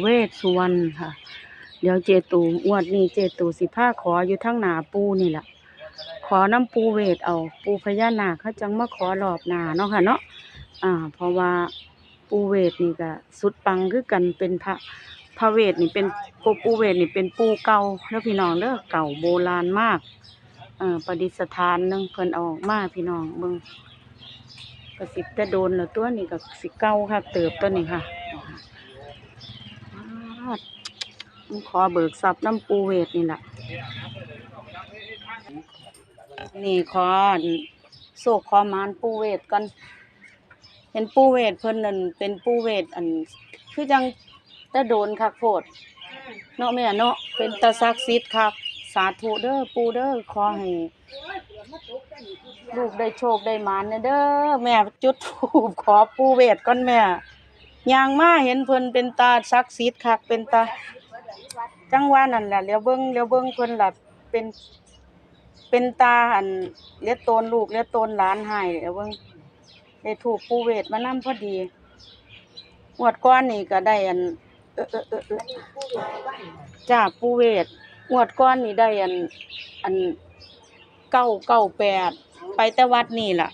เวทสุวรรณค่ะ เดี๋ยวเจตูงวดนี้เจตูสิพาขออยู่ทั้งหนาปูนี่แหละขอน้ำปูเวทเอาปูพญานาคเขาจังมาขอรอบหนาเนาะค่ะเนาะอ่า เพราะว่าปูเวทนี่ก็สุดปังคือกันเป็นพระพระเวทนี่เป็นปูปูเวทนี่เป็นปูเก่าแล้วพี่น้องเด้อเก่าโบราณมากอ่อประดิษฐานนึงเพิ่นเอาอกมาพี่น้องเบิ่งก็สิแต่โดนแล้วตัวนี้ก็สิเก่าค่ะ เติบตัวนี้ค่ะ ขอเบิกทรัพย์น้ำปูเวทนี่แหละนี่ขอโศกขอมานปูเวทกันเห็นปูเวทเพิ่นนั่นเป็นปูเวทอัน คือจังต่โดนคักโพดเนาะแม่เนาะเป็นตาศักดิ์สิทธิ์ครับสาธุเด้อปูเด้อขอให้ลูกได้โชคได้มานเด้อแม่จุดธูปขอปูเวทก่อนแม่ ย่างมาเห็นเพิ่นเป็นตาศักดิ์สิทธิ์คักเป็นตาจังว่านั่นแหละเลี้ยวเบิ่งเลี้ยวเบิ่งเพิ่นล่ะเป็นเป็นตาอันเลี้ยโตนลูกเลี้ยโตนหลานให้เลี้ยวเบิ่งได้ถูกปูเวทมานำพอดีงวดก่อนนี่ก็ได้อันเออเออเออเออจ้าปูเวทงวดก่อนนี่ได้อันอันเก้าเก้าแปด ไปแต่วัดนี่ล่ะ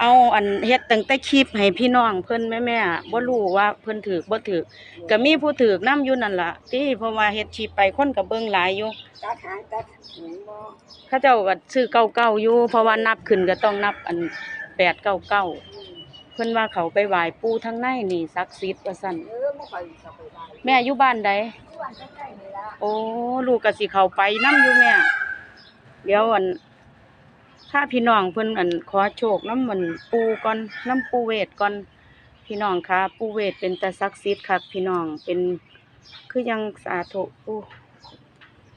เอาอันเฮ็ดตั้งแต่คลิปให้พี่น้องเพิ่นแม่ๆบ่รู้ว่าเพิ่นถูกบ่ถูกก็มีผู้ถูกนํอยู่นั่นล่ะติเพราะว่าเฮ็ดคลิปไปคนก็เบิ่งหลายอยู่ตัดหาเขาเจ้าก็ซื้อเก่าๆอยู่เพราะว่านับขึ้นก็ต้องนับอัน899เก่าๆเพิ่นว่าเขาไปไหว้ปู่ทางในนี่ศักดิ์สิทธิ์ว่าซั่นเออบ่ค่อาไปได้แม่อยู่บ้านใดโอ้ลูกก็สิเขาไปนํอยู่แม่เดี๋ยวอัน ถ้าพี่น้องเพิ่นอันขอโชคน้ำมันปูก่อนนํปูเวทก่อนพี่น้องคะปูเวทเป็นตาศักดิ์สิทธิ์คักพี่น้องเป็นคือยังสาธุปู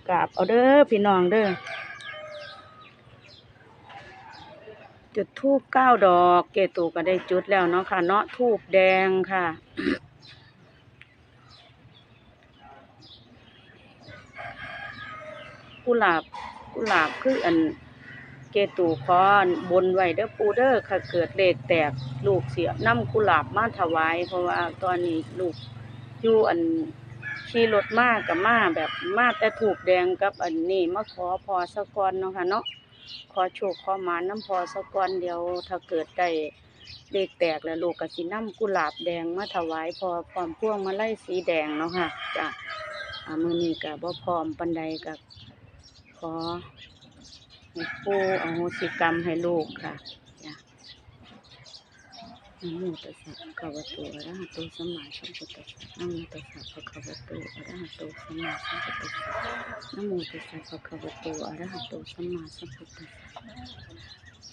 กราบเอาเด้อพี่น้องเด้อจุดทูบเก้าดอก เกตูก็ได้จุดแล้วเนาะค่ะ เนาะทูบแดงค่ะกุหลาบกุหลาบคืออัน เกตูขอนบนไว้เด้อปูเด้อค่ะเกิดเลขแตกลูกเสียน้ำกุหลาบมาถวาย เพราะว่าตอนนี้ลูกอยู่อันขี่รถมากกับมาแบบมาแต่ถูกแดงกับอันนี้มาขอพอสะกอนเนาะค่ะเนาะขอโชคขอมาน้ำพอสะกอนเดียวถ้าเกิดได้เลขแตกแล้วลูกก็สิน้ำกุหลาบแดงมาถวายพอพร้อมพวงมาไล่สีแดงเนาะค่ะจ้ะอ่ามื้อนี้ก็บ่พร้อมปานใดก็ขอ ปู่อโหสิกรรมให้ลูกค่ะนะโมตัสสะภะคะวะโตอะระหะโตสัมมาสัมพุทธัสสะนะโมตัสสะภะคะวะโตอะระหะโตสัมมาสัมพุทธัสสะนะโมตัสสะภะคะวะโตอะระหะโตสัมมาสัมพุทธัสสะ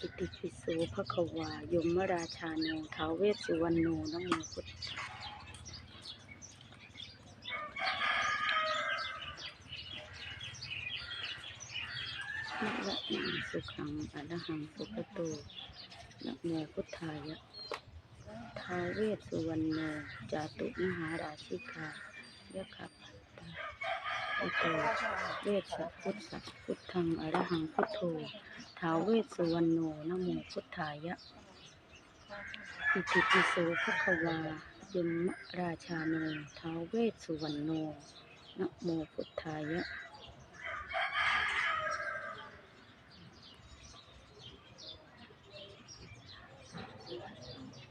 อิติปิโสภะคะวายมราชาโนท้าวเวสสุวรรณโนนะโมพุทธะ นะวะนังสุขังอรหังสุขโตนะโมพุทธายะท้าเวสุวรรณโนจาตุมหาราชิกายะขับตาอิโตเวสพุทธพุทธังอรหังพุทโธท้าเวสุวรรณโนนะโมพุทธายะอิติปิโสภะควายมราชาโนท้าเวสสุวรรณโนนะโมพุทธายะ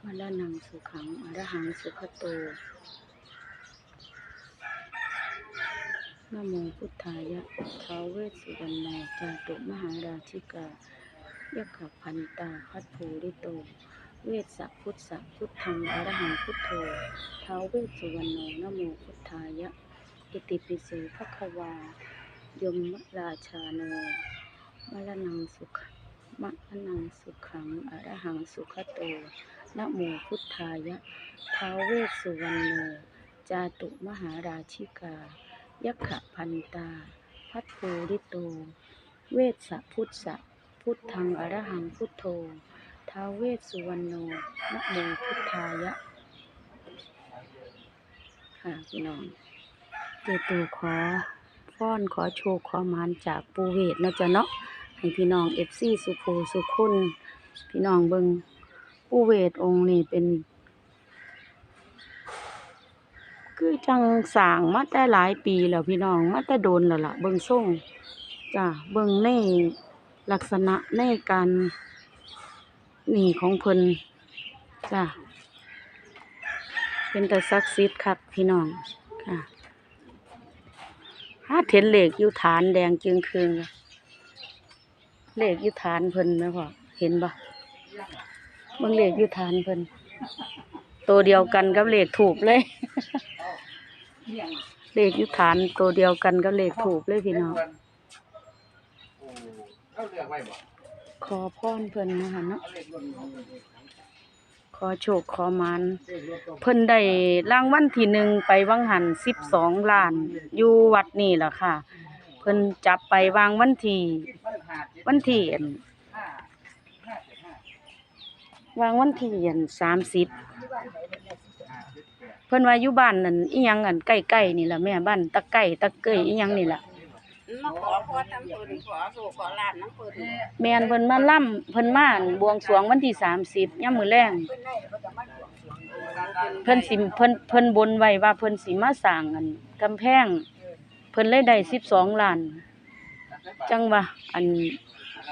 วะละนังสุขังอรหังสุขโตนโมพุทธายะท้าวเวสสุวรรณาจาตุมหาราชิกายะขพันตาพัทโพริโต เวสสะพุทธะพุทธังอรหังพุทโธท้าวเวสสุวรรณโนนโมพุทธายะอิติปิโสภควา ยมราชาโนมะละนังสุขมะละนังสุขังอรหังสุขโต นะโมพุทธายะท้าวเวสสุวรรณโนจาตุมหาราชิกา ยักขพันตา พัทโพริโต เวสสะพุทธะพุทธังอรหังพุทโธท้าวเวสสุวรรณโนนะโมพุทธายะ ค่ะพี่น้องเจตูขอฟ้อนขอโชคขอมานจากปูเวทนะจ๊ะเนาะให้พี่น้องเอฟซีสุโขสุขุนพี่น้องเบิง ผู้เวทองค์นี่เป็น คือจังสร้างมาแต่หลายปีแล้วพี่น้องมาแต่โดนแล้วล่ะ เบิ่งทรงจ้ะเบิ่งในลักษณะในการนี่ของเพิ่นจ้ะเป็นแต่ศักดิ์สิทธิ์คักพี่น้องค่ะหาเห็นเหลขอยู่ฐานแดงจึงคืงเลยเลขอยู่ฐานเพิ่นแม่พ่อเห็นบ่ เบิ่งเลขอยู่ฐานเพิ่นตัวเดียวกันกับเลขถูกเลย เลขอยุฐานตัวเดียวกันกับเลขถูกเลยพี่น้องโอ้เราเลือกไว้บ่ขอพรเพิ่นนะคะเนาะเอาเลขอมันเลยขอโชคขอมานเพิ่นได้รางวัลที่หนึ่งไปวังหันสิบสองล้าน อยู่วัดนี่แหละค่ะ เพิ่นจับไปวางวันที่มันหาเจ็ดวันที่อั่น ห้าห้าเจ็ดห้าวางวันที่อั่นสามสิบห้าเจ็ดแปดเพิ่นว่าอยู่บ้านนั่นอีหยังอันใกล้ๆนี่ล่ะแม่บ้านตะไก่ตะเกยอีหยังนี่ล่ะมาขอพรน้ำเพิ่นขอสู่ขอลานน้ำเพิ่นแม่นเพิ่นมาล่ำเพิ่นมาอั่นบวงสรวงวันที่สามสิบยามมื้อแลงเพิ่นได้เพิ่นก็มาบวงสรวงเพิ่นสิเพิ่นเพิ่นบนไว้ว่าเพิ่นสิมาสร้างอันกำแพง เพิ่นเลยได้12ล้าน จังว่าอัน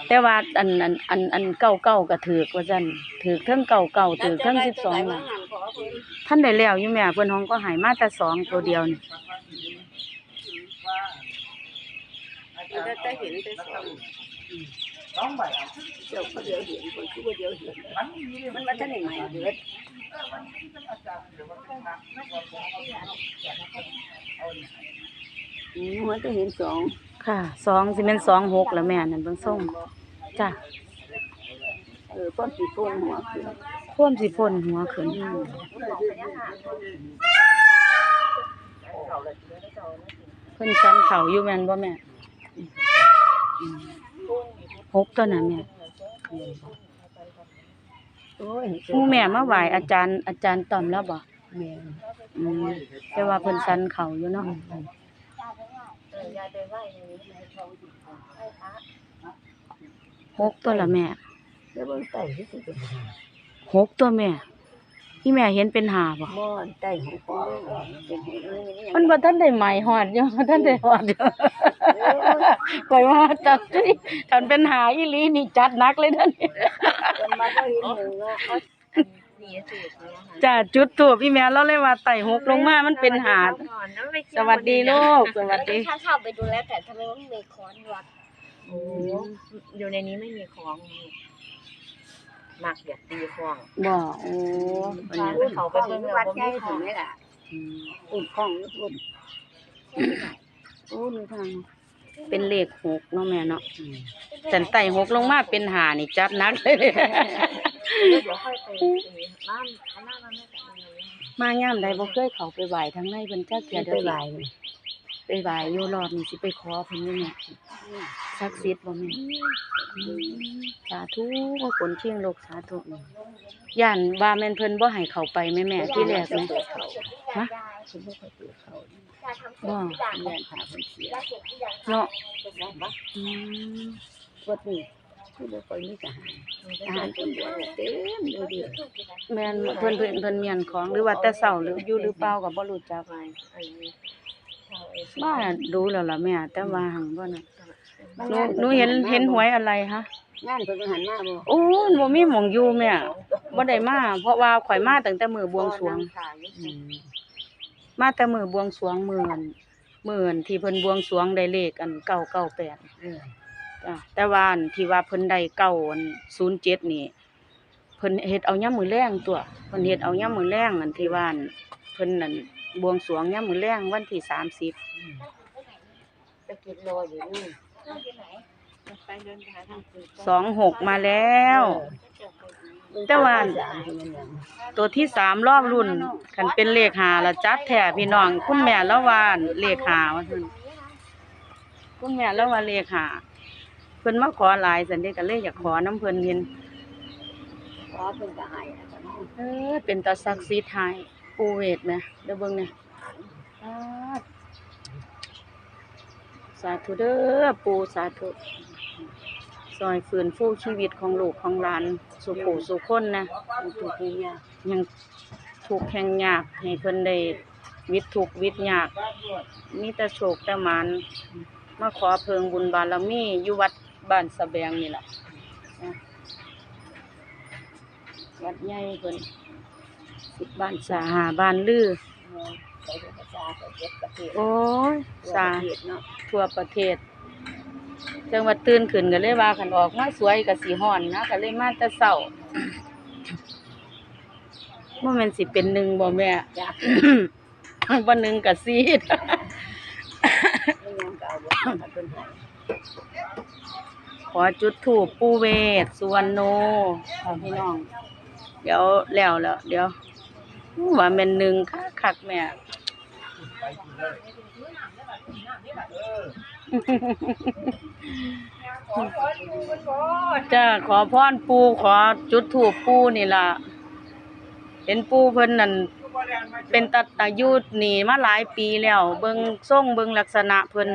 แต่ว่าอันอันอันอันเก่าเก่าก็ถือกว่าซั่นถือกเทิงเก่าเก่าถือกเทิง12ล้านขอเพิ่นท่านได้แล้วอยู่แม่เพิ่นฮ้องก็ให้มาแต่สองตัวเดียวนี่ได้ได้เห็นได้สอนสองใบเจ้าก็เดียวเห็นเพิ่นคือว่าเดียวเห็นมันมีเลยมัมันนว่าท่านได้ใหม่เด้ออืมมันจะเห็นสอง ค่ะสองสิแม่น26แล้วแม่นั่นเบิ่งส่งจ้ะเออป้อมสีโป่งหัวขึ้นพ่วมสิพ่นหัวขึ้นเพิ่นชั้นเขาอยู่แม่นบ่แม่หกตัวน่ะแม่โอ้ยหมู่แม่มาไหว้อาจารย์อาจารย์ต้อมแล้วบ่แม่อืมแต่ว่าเพิ่นสันเขาอยู่เนาะ หกตัวละแม่ แล้วเบิ่งไต่ที่สิเป็นหกตัวแม่ ที่แม่เห็นเป็นหาบ่บ่อนไต่ของพ่อเป็นเห็นเลยนี่มันบ่ทันได้ไหมฮอดอยู่บ่ทันได้ฮอดอยู่ข่อยว่าจัดสิคันเป็นหาอีหลีนี่จัดหนักเลยเด้อนี่จนมาก็เห็นหนึ่งอะ นี่สุดเนี่ยจ้าจุดทูบพี่แม่เราเลยว่าไต่หกลงมามันเป็นหาสวัสดีลูกสวัสดี ถ้าเข้าไปดูแล้วแต่ทำไมมันมีค้อนวัดโอ้อยู่ในนี้ไม่มีของนี่มักอยากตีของบ่โอ้อันพานี้เขาไปเบิ่งวัวัดดใหญ่ใหญ่ถึงไหมล่ะอืมอุ่นของอุ่นโอ้มีทางเป็นเลขหกเนาะแม่เนาะจันไต่หกลงมาเป็นหานี่จัดหนักเลย เดี๋ยวค่อยไปตีน้ำเอาน้ำมาไม่กันเลยมายามใดบ่เคยเข้าไปไหว้ทางในเพิ่นจักเทื่อไปเด้อไหวไปไหว้อยู่รอบนี้สิไปขอเพิ่นอยู่แม่ศักดิ์สิทธิ์บ่แม่อืมสาธุว่าผลเชียงโลกสาธุย่านว่าแม่นเพิ่นบ่ให้เข้าไปแม่แม่ที่แรกแม่ฮะฉันไม่เคยเจอเขาบ่เรียนหาคนเสียเนาะได้ปะอืมวัดนี้ ที่เราไปนี่ทหารทหารเต็มเต็มเลยเดียวแม่นเพิ่นเพิ่นเพิ่นเมียนของหรือว่าแต่เช้าหรืออยู่หรือเปล่าก็บ่รู้จักไปอันนี้เขาไอ้บ้าดูแล้วล่ะแม่แต่ว่าหังบ่น่ะหนูหนูเห็นเห็นหวยอะไรคะงานเพิ่นหันมาบ่โอ้ยบ่มีหม่องอยู่แม่บ่ได้มาเพราะว่าข่อยมาตั้งแต่มื้อบวงสรวงมาแต่มื้อบวงสรวงมื้อนั้นมื้อนั้นที่เพิ่นบวงสรวงได้เลขอัน998เออ จ้ะแต่ว่าอันที่ว่าเพิ่นได้เก้าอัน07นี่เพิ่นเฮ็ดเอายามมื้อแลงตัวเพิ่นเฮ็ดเอายามมื้อแลงอันที่ว่าอันเพิ่นนั่นบวงสรวงยามมื้อแลงวันที่30ไปกินรออยู่นี่ไปเดินหาทางคืน26มาแล้ว แต่ว่า ตัวที่สามรอบรุ่นคันเป็นเลขหาละจัดแท้พี่น้อง คุณแม่ละว่าเลขหาว่าซั่นคุณแม่ละว่าเลขหา พิ่นมาขอหลายสันเด้ก็เลยอยากขอน้ำเพิ่นเห็นขอเพิ่นก็ให้อะค่ะเออเป็นตาศักดิ์สิทธิ์ให้ปูเวทนะเด้อเบิ่งเนี่ยสาธุสาธุเด้อปู่สาธุซอยฟื้นฟูชีวิตของลูกของหลานสุผู้สุคนนะมันถูกนี่ยยังทุกข์แห่งยากให้เพิ่นได้วิตทุกข์วิตยากมีแต่โชคแต่หมานมาขอเพิงบุญบารมีอยู่วัด บ้านสะแบงนี่ล่ะนะวัดใหญ่เพิ่นสิบบ้านสาหาบ้านลือไปเป็นภาษาไปเก็บประเทศโอ้ยสาสาเหตุเนาะทั่วประเทศ จังหวัดตื่นขึ้นก็เลยว่าคันออกมาสวยก็สิฮ้อนนะก็เลยมาแต่เช้าบ่แม่นสิเป็นหนึ่งบ่แม่จ้ะบ่หนึ่งก็ซีดไม่ยังก็เอาบ่มาเป็นให้ขอจุดถูปปูเวศสุวรรณโนค่ะพี่น้อง เดี๋ยวแล้วแล้วเดี๋ยวว่าแม่นหนึ่งคักคักๆแม่จ้าขอพรปูขอจุดถูปปูนี่ล่ะเห็นปูเพิ่นนั่นเป็นตัดอายุนี่มาหลายปีแล้ว เบิ่งทรงเบิ่งลักษณะเพิ่น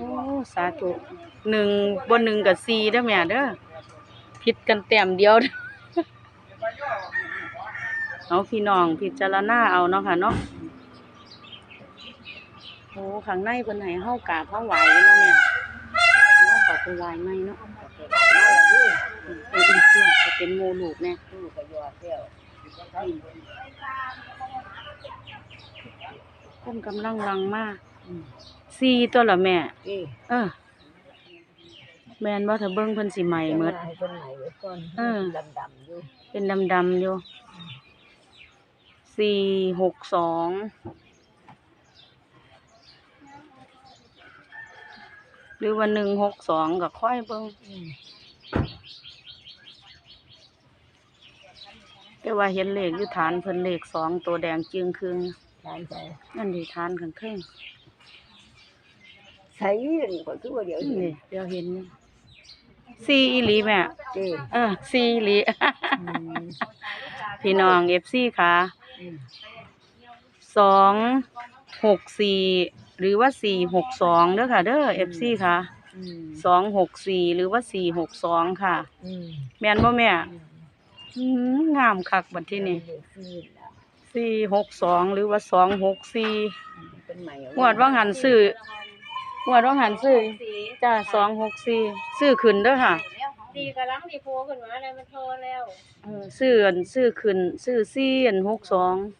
อ้สาธุหนึ่งบนหนึ่งกับสี่เด้อแม่เด้อผิดกันแต้มเดียวเอาพี่น้องพิจารณาเอาเนาะค่ะเนาะโอ้ข้างในเพิ่นให้เฮากาบเฮาไหว้เนาะแม่เฮาขอไปไหวไหมเนาะเอออีกเพื่อจะเป็นโมลูกแน่ตู้ก็ยอดแล้วคนกำลังลังมาก สี่ตัวละแม่นี่เออ แม่นว่าถ้าเบิ่งเพิ่นสิใหม่หมด ให้เพิ่นไหนไว้ก่อนเออ ดำๆอยู่เป็นดำๆอยู่สี่หกสองหรือว่าหนึ่งหกสองก็ค่อยเบิ่งอืมแต่ว่าเห็นเลขอยู่ฐานเพิ่นเลขสองตัวแดงจึงครึ่งทานใจนั่นดิฐานข้างครึ่ง ใส่นี่ก็คือว่าเดี๋ยวนี่นี้เดี๋ยวเห็นอยู่สี่อีหลีแม่ เจ้เออสี่อีหลีอืมพี่น้องเอฟซีค่ะอืมสองหกสี่หรือว่าสี่หกสองเด้อค่ะเด้อเอฟซีค่ะอืมสองหกสี่หรือว่าสี่หกสองค่ะ อืมแม่นบ่แม่อืมอืมงามคักบัดที่นี่เด็กนี่ล่ะสี่หกสองหรือว่าสองหกสี่เป็นใหม่เอางวดว่างหันซื้อ งวดว่างหันซื้อจ้าสองหกสี่ซื้อขึ้นเด้อค่ะดีกำลังดีโพขึ้นมาเลยมันโทรแล้ว เออซื้ออันซื้อขึ้นซื้อสี่อันหกสองโอ้